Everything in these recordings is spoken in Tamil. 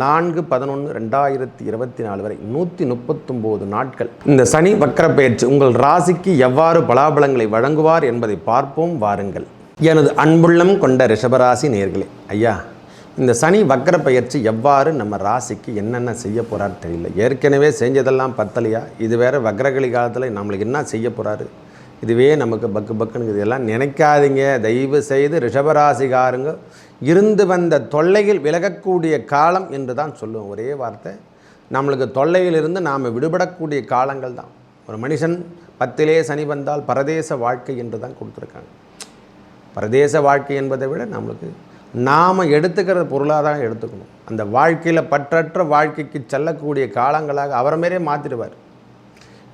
நான்கு பதினொன்று ரெண்டாயிரத்தி இருபத்தி நாலு வரை நூற்றி முப்பத்தொம்போது நாட்கள். இந்த சனி வக்கர பயிற்சி உங்கள் ராசிக்கு எவ்வாறு பலாபலங்களை வழங்குவார் என்பதை பார்ப்போம் வாருங்கள். எனது அன்புள்ளம் கொண்ட ரிஷபராசி நேர்களே ஐயா இந்த சனி வக்கர பயிற்சி எவ்வாறு நம்ம ராசிக்கு என்னென்ன செய்ய போகிறார் தெரியல. ஏற்கனவே செஞ்சதெல்லாம் பத்தலையா? இது வேறு வக்ரகலி காலத்தில் நம்மளுக்கு என்ன செய்ய போகிறாரு இதுவே நமக்கு பக்கு பக்குன்னு இதெல்லாம் நினைக்காதீங்க. தயவு செய்து ரிஷபராசிகாருங்க இருந்து வந்த தொல்லையில் விலகக்கூடிய காலம் என்று தான் சொல்லுவோம். ஒரே வார்த்தை நம்மளுக்கு தொல்லையிலிருந்து நாம் விடுபடக்கூடிய காலங்கள் தான். ஒரு மனுஷன் பத்திலே சனி வந்தால் பரதேச வாழ்க்கை என்று தான் கொடுத்துருக்காங்க. பரதேச வாழ்க்கை என்பதை விட நம்மளுக்கு நாம் எடுத்துக்கிற பொருளாக தான் எடுத்துக்கணும். அந்த வாழ்க்கையில் பற்றற்ற வாழ்க்கைக்கு செல்லக்கூடிய காலங்களாக அவரை மாரியே மாற்றிடுவார்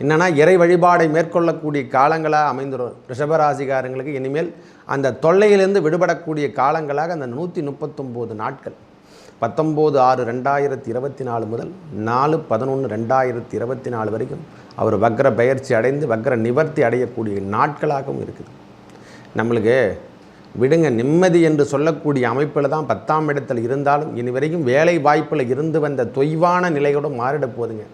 என்னென்னா இறை வழிபாடை மேற்கொள்ளக்கூடிய காலங்களாக அமைந்துடும் ரிஷபராசிகாரங்களுக்கு இனிமேல் அந்த தொல்லையிலிருந்து விடுபடக்கூடிய காலங்களாக அந்த நூற்றி முப்பத்தொம்போது நாட்கள். பத்தொம்போது ஆறு ரெண்டாயிரத்தி இருபத்தி நாலு முதல் நாலு பதினொன்று ரெண்டாயிரத்தி இருபத்தி நாலு வரைக்கும் அவர் வக்ர பயிற்சி அடைந்து வக்ர நிவர்த்தி அடையக்கூடிய நாட்களாகவும் இருக்குது. நம்மளுக்கு விடுங்க நிம்மதி என்று சொல்லக்கூடிய அமைப்பில் தான் பத்தாம் இடத்தில் இருந்தாலும் இனி வரைக்கும் வேலை வாய்ப்பில் இருந்து வந்த தொய்வான நிலையோடு மாறிட போகுதுங்க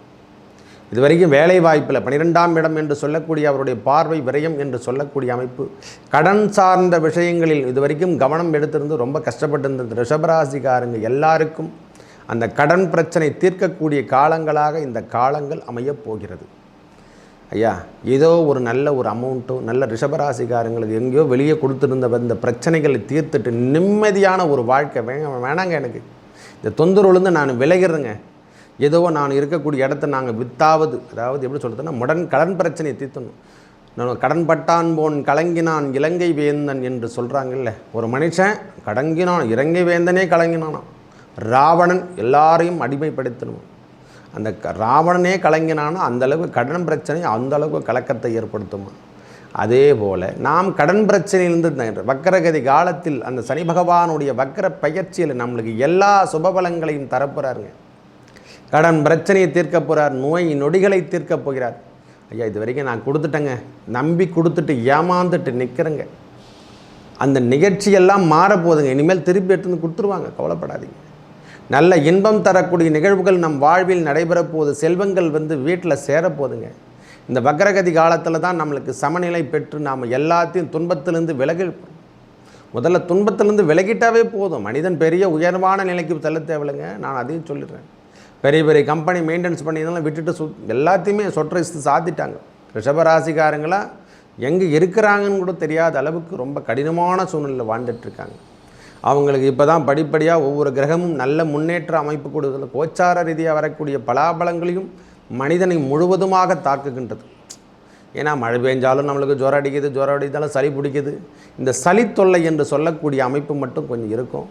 இதுவரைக்கும் வேலை வாய்ப்பில் பனிரெண்டாம் இடம் என்று சொல்லக்கூடிய அவருடைய பார்வை விரயம் என்று சொல்லக்கூடிய அமைப்பு. கடன் சார்ந்த விஷயங்களில் இதுவரைக்கும் கவனம் எடுத்திருந்து ரொம்ப கஷ்டப்பட்டிருந்த ரிஷபராசிக்காரங்க எல்லாருக்கும் அந்த கடன் பிரச்சனை தீர்க்கக்கூடிய காலங்களாக இந்த காலங்கள் அமையப் போகிறது. ஐயா ஏதோ ஒரு நல்ல ஒரு அமௌண்ட்டோ நல்ல ரிஷபராசிக்காரங்களுக்கு எங்கேயோ வெளியே கொடுத்துருந்த இந்த பிரச்சனைகளை தீர்த்துட்டு நிம்மதியான ஒரு வாழ்க்கை வேணாங்க எனக்கு. இந்த தொந்தரவுலேருந்து நான் விலகிறேங்க. ஏதோ நான் இருக்கக்கூடிய இடத்த நாங்கள் வித்தாவது. அதாவது எப்படி சொல்கிறதுன்னா முடன் கடன் பிரச்சனையை தீர்த்தணும் நான் கடன் பட்டான் போன் கலங்கினான் இலங்கை வேந்தன் என்று சொல்கிறாங்கல்ல ஒரு மனுஷன் கடங்கினான் இலங்கை வேந்தனே கலங்கினானான் ராவணன் எல்லாரையும் அடிமைப்படுத்தணும் அந்த க- ராவணனே கலங்கினானா அந்தளவு கடன் பிரச்சனை அந்தளவுக்கு கலக்கத்தை ஏற்படுத்துமா? அதே போல் நாம் கடன் பிரச்சனையிலிருந்து வக்கரகதி காலத்தில் அந்த சனி பகவானுடைய வக்கர பயிற்சியில் நம்மளுக்கு எல்லா சுபபலங்களையும் தரப்புறாருங்க. கடன் பிரச்சனையை தீர்க்க போகிறார் நோய் நொடிகளை தீர்க்க போகிறார். ஐயா இது வரைக்கும் நான் கொடுத்துட்டேங்க. நம்பி கொடுத்துட்டு ஏமாந்துட்டு நிற்கிறேங்க அந்த நிகழ்ச்சியெல்லாம் மாறப்போகுதுங்க. இனிமேல் திருப்பி எடுத்து கொடுத்துருவாங்க. கவலைப்படாதீங்க. நல்ல இன்பம் தரக்கூடிய நிகழ்வுகள் நம் வாழ்வில் நடைபெறப்போகுது. செல்வங்கள் வந்து வீட்டில் சேரப்போகுதுங்க. இந்த வக்ரகதி காலத்தில் தான் நம்மளுக்கு சமநிலை பெற்று நாம் எல்லாத்தையும் துன்பத்திலிருந்து விலகி முதல்ல துன்பத்திலிருந்து விலகிட்டாவே போதும். மனிதன் பெரிய உயர்வான நிலைக்கு செல்ல தேவையில்லைங்க. நான் அதையும் சொல்லிடுறேன். பெரிய பெரிய கம்பெனி மெயின்டெனன்ஸ் பண்ணியிருந்தாலும் விட்டுட்டு சு எல்லாத்தையுமே சொற்றை சாத்திட்டாங்க. ரிஷபராசிக்காரங்களாம் எங்கே இருக்கிறாங்கன்னு கூட தெரியாத அளவுக்கு ரொம்ப கடினமான சூழ்நிலையில் வாழ்ந்துட்டுருக்காங்க அவங்களுக்கு இப்போ தான் படிப்படியாக ஒவ்வொரு கிரகமும் நல்ல முன்னேற்ற அமைப்பு கொடுக்குது. கோச்சார ரீதியாக வரக்கூடிய பலாபலங்களையும் மனிதனை முழுவதுமாக தாக்குகின்றது. ஏன்னா மழை பெஞ்சாலும் நம்மளுக்கு ஜுரம் அடிக்குது ஜுரம் அடித்தாலும் சளி பிடிக்குது. இந்த சளி தொல்லை என்று சொல்லக்கூடிய அமைப்பு மட்டும் கொஞ்சம் இருக்கும்.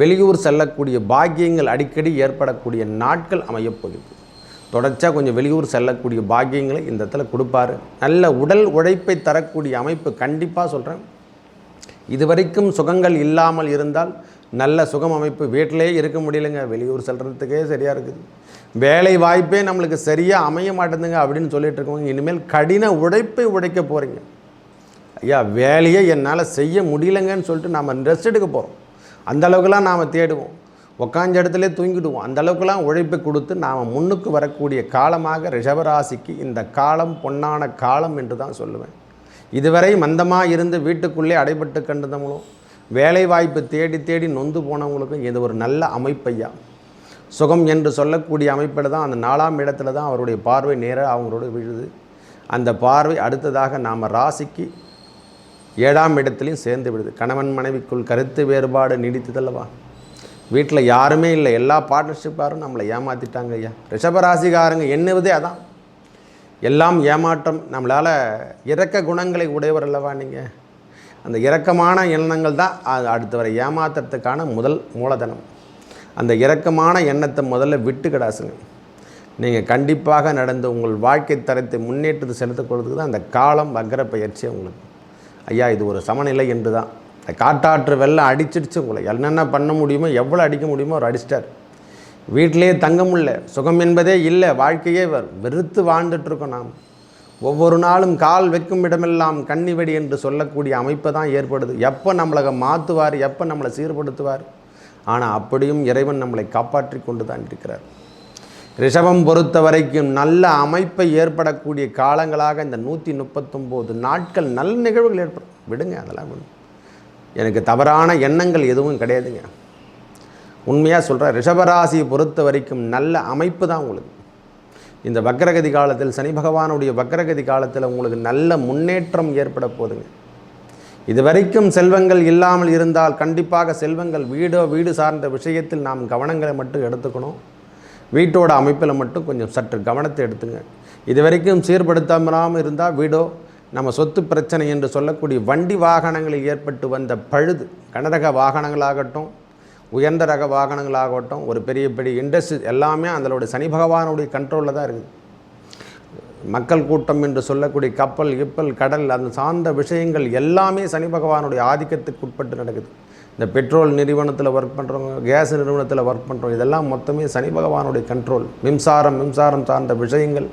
வெளியூர் செல்லக்கூடிய பாக்கியங்கள் அடிக்கடி ஏற்படக்கூடிய நாட்கள் அமையப்போகுது. தொடர்ச்சியாக கொஞ்சம் வெளியூர் செல்லக்கூடிய பாக்கியங்களை இந்த இடத்துல கொடுப்பாரு. நல்ல உடல் உழைப்பை தரக்கூடிய அமைப்பு கண்டிப்பாக சொல்கிறேன் இதுவரைக்கும் சுகங்கள் இல்லாமல் இருந்தால் நல்ல சுகம் அமைப்பு வீட்டிலேயே இருக்க முடியலைங்க. வெளியூர் செல்கிறதுக்கே சரியாக இருக்குது. வேலை வாய்ப்பே நம்மளுக்கு சரியாக அமைய மாட்டேங்குதுங்க அப்படின்னு சொல்லிட்டு இருக்கவங்க இனிமேல் கடின உழைப்பை உழைக்க போகிறீங்க ஐயா வேலையை என்னால் செய்ய முடியலைங்கன்னு சொல்லிட்டு நாம் ரெஸ்ட் எடுக்க போகிறோம் அந்த அளவுக்குலாம் நாம் தேடுவோம். உக்காஞ்ச இடத்துல தூங்கிடுவோம். அந்த அளவுக்குலாம் உழைப்பை கொடுத்து நாம் முன்னுக்கு வரக்கூடிய காலமாக ரிஷபராசிக்கு இந்த காலம் பொன்னான காலம் என்று தான் சொல்லுவேன். இதுவரை மந்தமாக இருந்து வீட்டுக்குள்ளே அடைபட்டு கண்டதவங்களும் வேலை வாய்ப்பு தேடி தேடி நொந்து போனவங்களுக்கும் இது ஒரு நல்ல அமைப்பையா? சுகம் என்று சொல்லக்கூடிய அமைப்பில் தான் அந்த நாலாம் இடத்துல தான் அவருடைய பார்வை நேராக அவங்களோட விழுது. அந்த பார்வை அடுத்ததாக நாம் ராசிக்கு ஏழாம் இடத்துலையும் சேர்ந்து விடுது. கணவன் மனைவிக்குள் கருத்து வேறுபாடு நீடித்ததல்லவா வீட்டில் யாருமே இல்லை. எல்லா பார்ட்னர்ஷிப்பாரும் நம்மளை ஏமாற்றிட்டாங்க ஐயா. ரிஷபராசிகாரங்க எண்ணுவதே அதான். எல்லாம் ஏமாற்றம். நம்மளால் இறக்க குணங்களை உடையவர் அல்லவா நீங்கள் அந்த இரக்கமான எண்ணங்கள் தான் அது அடுத்து ஏமாத்துறதுக்கான முதல் மூலதனம். அந்த இரக்கமான எண்ணத்தை முதல்ல விட்டு கிடாசுங்க நீங்கள் கண்டிப்பாக நடந்து உங்கள் வாழ்க்கை தரத்தை முன்னேற்றத்தை செலுத்தக்கூடியதுக்கு தான் அந்த காலம் வக்கர பயிற்சி உங்களுக்கு. ஐயா இது ஒரு சமநிலை என்று தான் இந்த காட்டாற்று வெள்ளம் அடிச்சிடுச்சு உங்களை. என்னென்ன பண்ண முடியுமோ எவ்வளோ அடிக்க முடியுமோ அவர் அடிச்சிட்டார். வீட்டிலேயே தங்க முடியல சுகம் என்பதே இல்லை வாழ்க்கையே வெறுத்து வாழ்ந்துட்டுருக்கோம் நாம். ஒவ்வொரு நாளும் கால் வைக்கும் இடமெல்லாம் கன்னிவெடி என்று சொல்லக்கூடிய அமைப்பு தான் ஏற்படுது. எப்போ நம்மளை மாற்றுவார் எப்போ நம்மளை சீர்படுத்துவார்? ஆனால் அப்படியும் இறைவன் நம்மளை காப்பாற்றி கொண்டு தான் இருக்கிறார். ரிஷபம் பொறுத்த வரைக்கும் நல்ல அமைப்பை ஏற்படக்கூடிய காலங்களாக இந்த நூற்றி முப்பத்தொம்போது நாட்கள் நல்ல நிகழ்வுகள் ஏற்படும். விடுங்க அதெல்லாம் விடுங்க எனக்கு தவறான எண்ணங்கள் எதுவும் கிடையாதுங்க. உண்மையாக சொல்கிறேன் ரிஷபராசியை பொறுத்த வரைக்கும் நல்ல அமைப்பு தான் உங்களுக்கு. இந்த வக்ரகதி காலத்தில் சனி பகவானுடைய வக்ரகதி காலத்தில் உங்களுக்கு நல்ல முன்னேற்றம் ஏற்பட போகுதுங்க இதுவரைக்கும் செல்வங்கள் இல்லாமல் இருந்தால் கண்டிப்பாக செல்வங்கள் வீடோ வீடு சார்ந்த விஷயத்தில் நாம் கவனங்களை மட்டும் எடுத்துக்கணும். வீட்டோட அமைப்பில் மட்டும் கொஞ்சம் சற்று கவனத்தை எடுத்துங்க. இதுவரைக்கும் சீர்படுத்தாமல் இருந்தால் வீடோ நம்ம சொத்து பிரச்சனை என்று சொல்லக்கூடிய வண்டி வாகனங்களில் ஏற்பட்டு வந்த பழுது கனரக வாகனங்களாகட்டும் உயர்ந்த ரக வாகனங்களாகட்டும் ஒரு பெரிய பெரிய இண்டஸ்ட்ரி எல்லாமே அதனுடைய சனி பகவானுடைய கண்ட்ரோலில் தான் இருக்குது. மக்கள் கூட்டம் என்று சொல்லக்கூடிய கப்பல் கிப்பல் கடல் அந்த சார்ந்த விஷயங்கள் எல்லாமே சனி பகவானுடைய ஆதிக்கத்துக்கு உட்பட்டு நடக்குது. இந்த பெட்ரோல் நிறுவனத்தில் ஒர்க் பண்ணுறவங்க கேஸ் நிறுவனத்தில் ஒர்க் பண்ணுறோம் இதெல்லாம் மொத்தமே சனி பகவானுடைய கண்ட்ரோல் மின்சாரம் மின்சாரம் சார்ந்த விஷயங்கள்.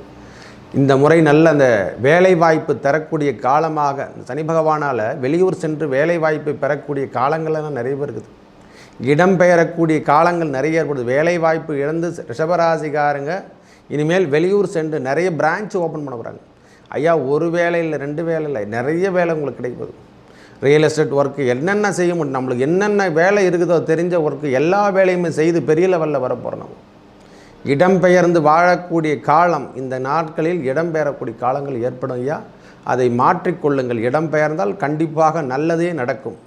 இந்த முறை நல்ல அந்த வேலை வாய்ப்பு தரக்கூடிய காலமாக சனி பகவானால் வெளியூர் சென்று வேலை வாய்ப்பை பெறக்கூடிய காலங்கள்லாம் நிறைய பேர் இருக்குது. இடம்பெயரக்கூடிய காலங்கள் நிறைய ஏற்படுது வேலை வாய்ப்பு இழந்து ரிஷபராசிக்காரங்க இனிமேல் வெளியூர் சென்று நிறைய பிரான்ச் ஓப்பன் பண்ண போகிறாங்க ஐயா ஒரு வேலை இல்லை ரெண்டு வேலை இல்லை நிறைய வேலை உங்களுக்கு கிடைக்கும் ரியல் எஸ்டேட் ஒர்க்கு என்னென்ன செய்ய முடியும்? நம்மளுக்கு என்னென்ன வேலை இருக்குதோ தெரிஞ்ச ஒர்க்கு எல்லா வேலையுமே செய்து பெரிய லெவலில் வர போகிறோம் நம்ம. இடம்பெயர்ந்து வாழக்கூடிய காலம் இந்த நாட்களில் இடம்பெயரக்கூடிய காலங்கள் ஏற்படும் ஐயா. அதை மாற்றிக்கொள்ளுங்கள் இடம்பெயர்ந்தால் கண்டிப்பாக நல்லதே நடக்கும்.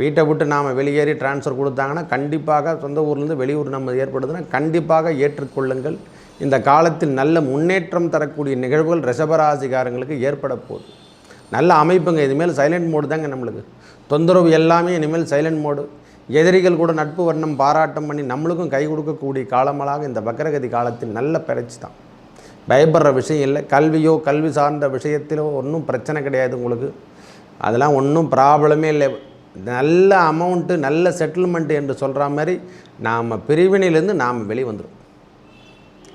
வீட்டை விட்டு நாம் வெளியேறி ட்ரான்ஸ்ஃபர் கொடுத்தாங்கன்னா கண்டிப்பாக சொந்த ஊர்லேருந்து வெளியூர் நம்ம ஏற்படுதுன்னா கண்டிப்பாக ஏற்றுக்கொள்ளுங்கள் இந்த காலத்தில் நல்ல முன்னேற்றம் தரக்கூடிய நிகழ்வுகள் ரிஷபராசிகாரங்களுக்கு ஏற்பட போகுது. நல்ல அமைப்புங்க. இனிமேல் சைலண்ட் மோடு தாங்க நம்மளுக்கு. தொந்தரவு எல்லாமே இனிமேல் சைலண்ட் மோடு எதிரிகள் கூட நட்பு வர்ணம் பாராட்டம் பண்ணி நம்மளுக்கும் கை கொடுக்கக்கூடிய காலங்களாக இந்த வக்கரகதி காலத்தில் நல்ல பயிற்சி தான். பயப்படுற விஷயம் இல்லை. கல்வியோ கல்வி சார்ந்த விஷயத்திலோ ஒன்றும் பிரச்சனை கிடையாது உங்களுக்கு. அதெல்லாம் ஒன்றும் ப்ராப்ளமே இல்லை. நல்ல அமௌண்ட்டு நல்ல செட்டில்மெண்ட்டு என்று சொல்கிற மாதிரி நாம் பிரிவினையிலேருந்து நாம் வெளியே வந்துடும்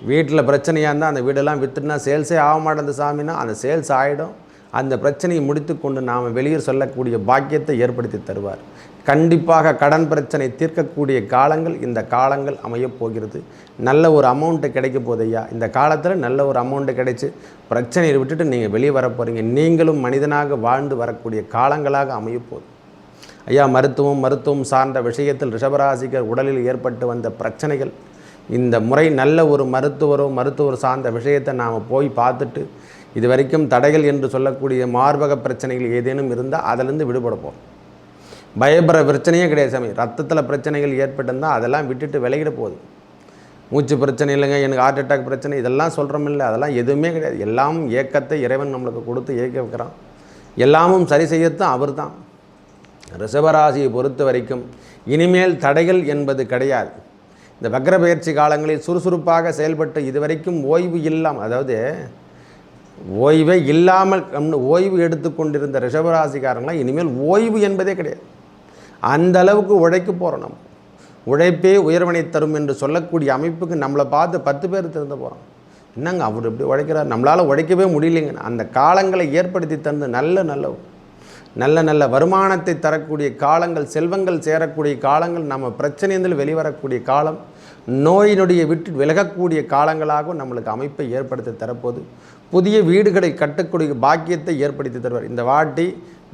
வீட்டில் பிரச்சனையாக இருந்தால் அந்த வீடெல்லாம் விற்றுனா சேல்ஸே ஆக மாட்டேங்குது சாமினா அந்த சேல்ஸ் ஆகிடும் அந்த பிரச்சனையை முடித்து கொண்டு நாம் வெளியூர் சொல்லக்கூடிய பாக்கியத்தை ஏற்படுத்தி தருவார். கண்டிப்பாக கடன் பிரச்சனை தீர்க்கக்கூடிய காலங்கள் இந்த காலங்கள் அமையப் போகிறது. நல்ல ஒரு அமௌண்ட்டு கிடைக்க போதையா ஐயா. இந்த காலத்தில் நல்ல ஒரு அமௌண்ட்டு கிடைச்சி பிரச்சனையை விட்டுட்டு நீங்கள் வெளியே வர போகிறீங்க நீங்களும் மனிதனாக வாழ்ந்து வரக்கூடிய காலங்களாக அமையப்போகுது ஐயா மருத்துவம் மருத்துவம் சார்ந்த விஷயத்தில் ரிஷபராசிகர் உடலில் ஏற்பட்டு வந்த பிரச்சனைகள் இந்த முறை நல்ல ஒரு மருத்துவரோ மருத்துவர் சார்ந்த விஷயத்தை நாம் போய் பார்த்துட்டு இது வரைக்கும் தடைகள் என்று சொல்லக்கூடிய மார்பக பிரச்சனைகள் ஏதேனும் இருந்தால் அதிலிருந்து விடுபடுப்போம் பயப்படுற பிரச்சனையே கிடையாது சாமி. ரத்தத்தில் பிரச்சனைகள் ஏற்பட்டிருந்தால் அதெல்லாம் விட்டுட்டு விலகிட போகுது. மூச்சு பிரச்சனை இல்லைங்க எனக்கு ஹார்ட் அட்டாக் பிரச்சனை இதெல்லாம் சொல்கிறோம் இல்லை. அதெல்லாம் எதுவுமே கிடையாது. எல்லாம் ஏக்கத்தை இறைவன் நம்மளுக்கு கொடுத்து இயக்க வைக்கிறான். எல்லாமும் சரி செய்யத்தான் அவர் தான். ரிஷபராசியை பொறுத்த வரைக்கும் இனிமேல் தடைகள் என்பது கிடையாது. இந்த வக்ர பயிற்சி காலங்களில் சுறுசுறுப்பாக செயல்பட்டு இதுவரைக்கும் ஓய்வு இல்லாமல் அதாவது ஓய்வே இல்லாமல் ஓய்வு எடுத்துக்கொண்டிருந்த ரிஷபராசிக்காரங்களாம் இனிமேல் ஓய்வு என்பதே கிடையாது. அந்த அளவுக்கு உழைக்க போகிறோம் நம்ம. உழைப்பே உயர்வனை தரும் என்று சொல்லக்கூடிய அமைப்புக்கு நம்மளை பார்த்து பத்து பேர் திறந்து போகிறோம் என்னங்க அவர் இப்படி உழைக்கிறார்? நம்மளால் உழைக்கவே முடியலைங்க. அந்த காலங்களை ஏற்படுத்தி தந்து நல்ல நல்ல நல்ல நல்ல வருமானத்தை தரக்கூடிய காலங்கள் செல்வங்கள் சேரக்கூடிய காலங்கள் நம்ம பிரச்சனையில் வெளிவரக்கூடிய காலம் நோயினுடைய விட்டு விலகக்கூடிய காலங்களாகவும் நம்மளுக்கு அமைப்பை ஏற்படுத்தி தரப்போது புதிய வீடுகளை கட்டக்கூடிய பாக்கியத்தை ஏற்படுத்தி தருவார். இந்த வாட்டி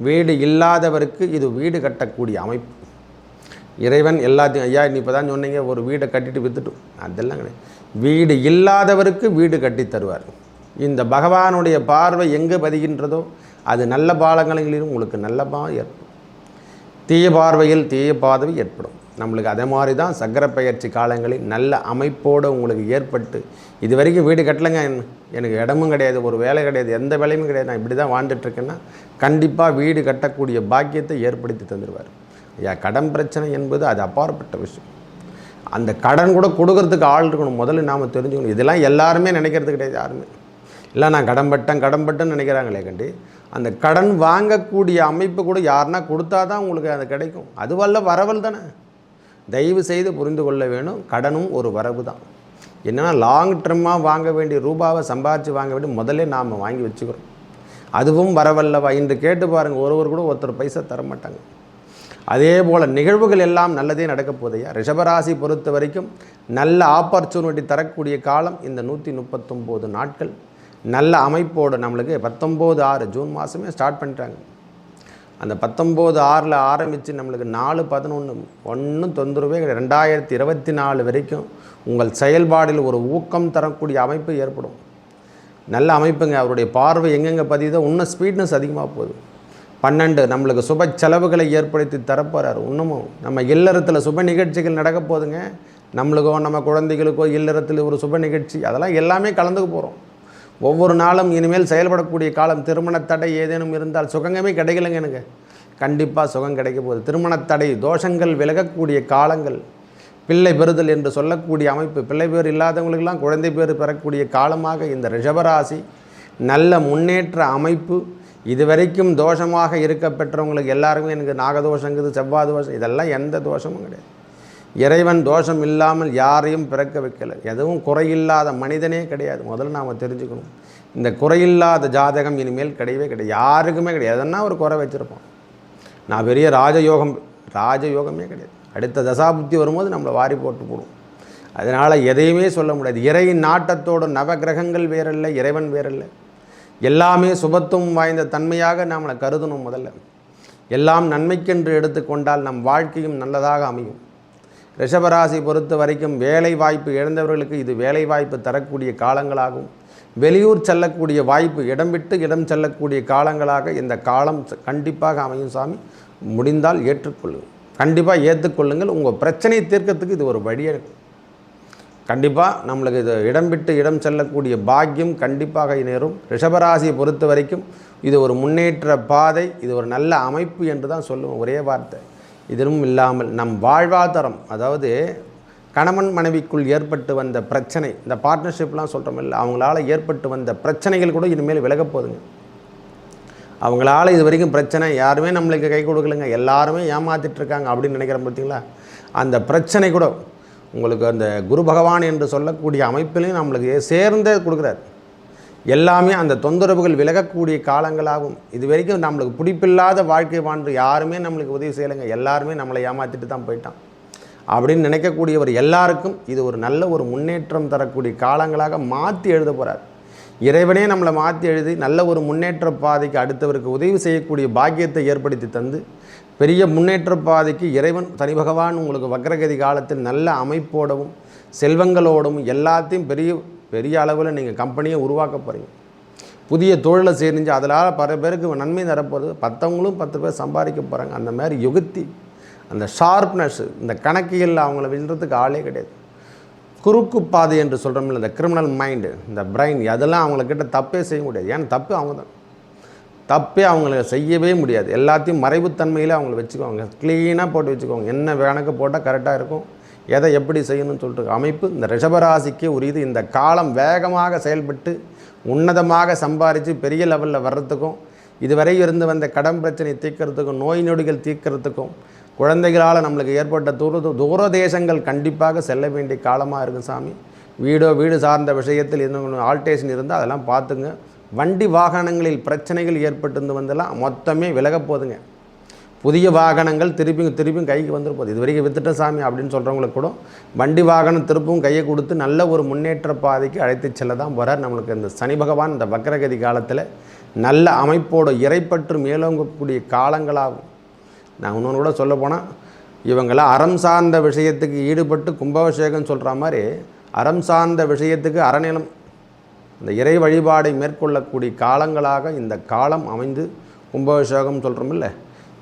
வீடு இல்லாதவருக்கு இது வீடு கட்டக்கூடிய அமைப்பு. இறைவன் எல்லாத்தையும் ஐயா நீ இப்போ தான் சொன்னீங்க ஒரு வீடை கட்டிட்டு வித்துட்டோம் அதெல்லாம் கிடையாது. வீடு இல்லாதவருக்கு வீடு கட்டி தருவார். இந்த பகவானுடைய பார்வை எங்கே பதிகின்றதோ அது நல்ல பாலங்களிலும் உங்களுக்கு நல்ல பாவம் ஏற்படும் தீய பார்வையில் தீய பாதவி ஏற்படும். நம்மளுக்கு அதே மாதிரி தான் சக்கர பயிற்சி காலங்களில் நல்ல அமைப்போடு உங்களுக்கு ஏற்பட்டு இது வரைக்கும் வீடு கட்டலைங்க. என்ன- எனக்கு இடமும் கிடையாது ஒரு வேலை கிடையாது எந்த வேலையும் கிடையாது. நான் இப்படி தான் வாழ்ந்துட்டுருக்கேன்னா கண்டிப்பாக வீடு கட்டக்கூடிய பாக்கியத்தை ஏற்படுத்தி தந்துடுவார் ஐயா கடன் பிரச்சனை என்பது அது அப்பாற்பட்ட விஷயம். அந்த கடன் கூட கொடுக்கறதுக்கு ஆள் இருக்கணும். முதல்ல நாம் தெரிஞ்சுக்கணும். இதெல்லாம் எல்லாருமே நினைக்கிறது கிடையாது யாருமே. இல்லை நான் கடன் பட்டேன் கடன் பட்டேன்னு நினைக்கிறாங்களே கண்டி. அந்த கடன் வாங்கக்கூடிய அமைப்பு கூட யாருன்னா கொடுத்தா தான் உங்களுக்கு அது கிடைக்கும். அதுவல்ல வரவல் தானே. தயவு செய்து புரிந்து கொள்ள வேணும். கடனும் ஒரு வரவு தான். என்னென்னா லாங் டர்மாக வாங்க வேண்டிய ரூபாவை சம்பாதிச்சு வாங்க வேண்டிய முதல்ல நாம் வாங்கி வச்சுக்கிறோம். அதுவும் வரவல்லவா? இன்று கேட்டு பாருங்கள் ஒருவர் கூட ஒருத்தர் பைசா தர மாட்டாங்க. அதே போல் நிகழ்வுகள் எல்லாம் நல்லதே நடக்கப் போதையா ரிஷபராசி பொறுத்த வரைக்கும் நல்ல ஆப்பர்ச்சுனிட்டி தரக்கூடிய காலம் இந்த நூற்றி முப்பத்தொம்போது நாட்கள். நல்ல அமைப்போடு நம்மளுக்கு பத்தொம்போது ஆறு ஜூன் மாதமே ஸ்டார்ட் பண்ணிட்டாங்க. அந்த பத்தொம்போது ஆறில் ஆரம்பித்து நம்மளுக்கு நாலு பதினொன்று ஒன்றும் தொந்தரவே கிடையாது. ரெண்டாயிரத்தி இருபத்தி நாலு வரைக்கும் உங்கள் செயல்பாடில் ஒரு ஊக்கம் தரக்கூடிய அமைப்பு ஏற்படும். நல்ல அமைப்புங்க. அவருடைய பார்வை எங்கெங்கே பதியுதோ இன்னும் ஸ்பீட்னஸ் அதிகமாக போகுது. பன்னெண்டு நம்மளுக்கு சுப செலவுகளை ஏற்படுத்தி தரப்போகிறார் இன்னமும் நம்ம இல்லறத்தில் சுப நிகழ்ச்சிகள் நடக்க போகுதுங்க. நம்மளுக்கோ நம்ம குழந்தைகளுக்கோ இல்லறத்தில் ஒரு சுப நிகழ்ச்சி அதெல்லாம் எல்லாமே கலந்துக்க போகிறோம் ஒவ்வொரு நாளும் இனிமேல் செயல்படக்கூடிய காலம் திருமண தடை ஏதேனும் இருந்தால் சுகங்கமே கிடைக்கலங்க எனக்கு. கண்டிப்பாக சுகம் கிடைக்க போகுது. திருமண தடை தோஷங்கள் விலகக்கூடிய காலங்கள் பிள்ளை பெறுதல் என்று சொல்லக்கூடிய அமைப்பு பிள்ளை பேர் இல்லாதவங்களுக்கெல்லாம் குழந்தை பேர் பெறக்கூடிய காலமாக இந்த ரிஷபராசி நல்ல முன்னேற்ற அமைப்பு இதுவரைக்கும் தோஷமாக இருக்க பெற்றவங்களுக்கு எல்லாருக்குமே எனக்கு நாகதோஷங்குது செவ்வாய் தோஷம் இதெல்லாம் எந்த தோஷமும் கிடையாது. இறைவன் தோஷம் இல்லாமல் யாரையும் பிறக்க வைக்கலை. எதுவும் குறையில்லாத மனிதனே கிடையாது. முதல்ல நாம் தெரிஞ்சுக்கணும். இந்த குறையில்லாத ஜாதகம் இனிமேல் கிடையவே கிடையாது. யாருக்குமே கிடையாது. எதனா ஒரு குறை வச்சுருப்போம். நான் பெரிய ராஜயோகம் ராஜயோகமே கிடையாது. அடுத்த தசாபுத்தி வரும்போது நம்மளை வாரி போட்டு போடும். அதனால் எதையுமே சொல்ல முடியாது. இறையின் நாட்டத்தோடு நவகிரகங்கள் வேறல்ல இறைவன் வேறல்ல. எல்லாமே சுபத்துவம் வாய்ந்த தன்மையாக நம்மளை கருதணும் முதல்ல. எல்லாம் நன்மைக்கென்று எடுத்துக்கொண்டால் நம் வாழ்க்கையும் நல்லதாக அமையும். ரிஷபராசி பொறுத்த வரைக்கும் வேலை வாய்ப்பு இழந்தவர்களுக்கு இது வேலை வாய்ப்பு தரக்கூடிய காலங்களாகும். வெளியூர் செல்லக்கூடிய வாய்ப்பு இடம் விட்டு இடம் செல்லக்கூடிய காலங்களாக இந்த காலம் கண்டிப்பாக அமையும் சாமி. முடிந்தால் ஏற்றுக்கொள்ளுங்கள். கண்டிப்பாக ஏற்றுக்கொள்ளுங்கள் உங்கள் பிரச்சனையை தீர்க்கறதுக்கு இது ஒரு வழியாக இருக்கும் கண்டிப்பாக நம்மளுக்கு இது இடம் விட்டு இடம் செல்லக்கூடிய பாக்கியம் கண்டிப்பாக நேரும் ரிஷபராசியை பொறுத்த வரைக்கும் இது ஒரு முன்னேற்ற பாதை இது ஒரு நல்ல அமைப்பு என்று தான் சொல்லுவோம். ஒரே வார்த்தை. இதிலும் இல்லாமல் நம் வாழ்வாதாரம் அதாவது கணவன் மனைவிக்குள் ஏற்பட்டு வந்த பிரச்சனை இந்த பார்ட்னர்ஷிப்லாம் சொல்கிறோம் இல்லை அவங்களால ஏற்பட்டு வந்த பிரச்சனைகள் கூட இனிமேல் விலகப் போகுதுங்க. அவங்களால இது வரைக்கும் பிரச்சனை யாருமே நம்மளுக்கு கை கொடுக்கலங்க எல்லாருமே ஏமாத்திட்டு இருக்காங்க அப்படின்னு நினைக்கிறோம் பார்த்தீங்களா? அந்த பிரச்சனை கூட உங்களுக்கு அந்த குரு பகவான் என்று சொல்லக்கூடிய அமைப்பிலையும் நம்மளுக்கு சேர்ந்தே கொடுக்குறாரு. எல்லாமே அந்த தொந்தரவுகள் விலகக்கூடிய காலங்களாகும். இது வரைக்கும் நம்மளுக்கு பிடிப்பில்லாத வாழ்க்கை வாழ்ந்து யாருமே நம்மளுக்கு உதவி செய்யலைங்க. எல்லாருமே நம்மளை ஏமாற்றிட்டு தான் போயிட்டான். அப்படின்னு நினைக்கக்கூடியவர் எல்லாருக்கும் இது ஒரு நல்ல ஒரு முன்னேற்றம் தரக்கூடிய காலங்களாக மாற்றி எழுத போகிறார் இறைவனே நம்மளை மாற்றி எழுதி நல்ல ஒரு முன்னேற்ற பாதைக்கு அடுத்தவருக்கு உதவி செய்யக்கூடிய பாக்கியத்தை ஏற்படுத்தி தந்து பெரிய முன்னேற்ற பாதைக்கு இறைவன் தனி பகவான் உங்களுக்கு வக்ரகதி காலத்தில் நல்ல அமைப்போடவும் செல்வங்களோடும் எல்லாத்தையும் பெரிய பெரிய அளவில் நீங்கள் கம்பெனியை உருவாக்க போகிறீங்க புதிய தொழிலை செஞ்சு அதனால் பல பேருக்கு நன்மை தரப்போகுது. பத்தவங்களும் பத்து பேர் சம்பாதிக்க போகிறாங்க அந்த மாதிரி யுகத்தி அந்த ஷார்ப்னஸ் இந்த கணக்கியல் அவங்கள விழுறதுக்கு ஆளே கிடையாது. குறுக்கு பாதை என்று சொல்கிறோம்ல இந்த கிரிமினல் மைண்டு இந்த பிரெயின் அதெல்லாம் அவங்கக்கிட்ட தப்பே செய்ய முடியாது. ஏன்னா தப்பு அவங்க தான் தப்பே அவங்கள செய்யவே முடியாது. எல்லாத்தையும் மறைவுத்தன்மையில் அவங்கள வச்சுக்குவாங்க. க்ளீனாக போட்டு வச்சுக்குவாங்க. என்ன வேணக்கு போட்டால் கரெக்டாக இருக்கும். எதை எப்படி செய்யணும்னு சொல்லிட்டு அமைப்பு இந்த ரிஷபராசிக்கு உரியது. இந்த காலம் வேகமாக செயல்பட்டு உன்னதமாக சம்பாரித்து பெரிய லெவலில் வர்றதுக்கும் இதுவரை இருந்து வந்த கடன் பிரச்சனை தீர்க்கறதுக்கும் நோய் நொடிகள் தீர்க்கறதுக்கும் குழந்தைகளால் நம்மளுக்கு ஏற்பட்ட தூர தூர தேசங்கள் கண்டிப்பாக செல்ல வேண்டிய காலமாக இருக்கும் சாமி. வீடோ வீடு சார்ந்த விஷயத்தில் இன்னும் ஆல்டேஷன் இருந்தால் அதெல்லாம் பார்த்துங்க. வண்டி வாகனங்களில் பிரச்சனைகள் ஏற்பட்டு வந்தெல்லாம் மொத்தமே விலக போதுங்க. புதிய வாகனங்கள் திருப்பியும் திருப்பியும் கைக்கு வந்துட போகுது. இது வரைக்கும் வித்துட்ட சாமி அப்படின்னு சொல்கிறவங்களுக்கு கூட வண்டி வாகனம் திருப்பும் கையை கொடுத்து நல்ல ஒரு முன்னேற்ற பாதைக்கு அழைத்து செல்ல தான் போகிறார் நம்மளுக்கு இந்த சனி பகவான் இந்த வக்ரகதி காலத்தில் நல்ல அமைப்போடு இறைப்பற்று மேலோங்கக்கூடிய காலங்களாகும். நான் இன்னொன்று கூட சொல்ல போனால் இவங்களாம் அறம் சார்ந்த விஷயத்துக்கு ஈடுபட்டு கும்பாபிஷேகம் சொல்கிற மாதிரி அறம் சார்ந்த விஷயத்துக்கு அறநிலம் இந்த இறை வழிபாடை மேற்கொள்ளக்கூடிய காலங்களாக இந்த காலம் அமைந்து கும்பாபிஷேகம் சொல்கிறோமில்ல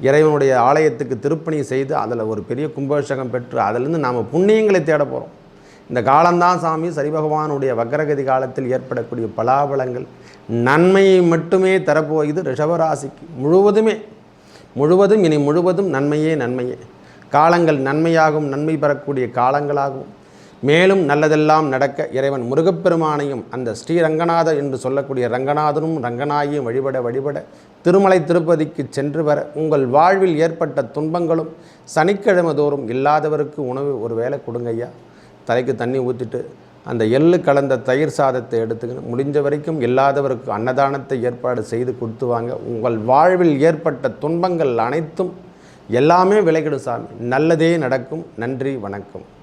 இறைவனுடைய ஆலயத்துக்கு திருப்பணி செய்து அதில் ஒரு பெரிய கும்பாபிஷேகம் பெற்று அதிலிருந்து நாம் புண்ணியங்களை தேட போகிறோம் இந்த காலம்தான் சாமி சரி பகவானுடைய வக்ரகதி காலத்தில் ஏற்படக்கூடிய பலாபலங்கள் நன்மையை மட்டுமே தரப்போகுது ரிஷபராசிக்கு. முழுவதுமே முழுவதும் இனி முழுவதும் நன்மையே நன்மையே. காலங்கள் நன்மையாகவும் நன்மை பெறக்கூடிய காலங்களாகவும் மேலும் நல்லதெல்லாம் நடக்க இறைவன் முருகப்பெருமானையும் அந்த ஸ்ரீரங்கநாதர் என்று சொல்லக்கூடிய ரங்கநாதனும் ரங்கநாயகியும் வழிபட வழிபட திருமலை திருப்பதிக்கு சென்று வர உங்கள் வாழ்வில் ஏற்பட்ட துன்பங்களும் சனிக்கிழமை தோறும் இல்லாதவருக்கு உணவு ஒரு வேளை கொடுங்க ஐயா தலைக்கு தண்ணி ஊற்றிட்டு அந்த எள்ளு கலந்த தயிர் சாதத்தை எடுத்துக்கணும் முடிஞ்ச வரைக்கும் இல்லாதவருக்கு அன்னதானத்தை ஏற்பாடு செய்து கொடுத்து வாங்க. உங்கள் வாழ்வில் ஏற்பட்ட துன்பங்கள் அனைத்தும் எல்லாமே விலகிடும் சாமி. நல்லதே நடக்கும். நன்றி வணக்கம்.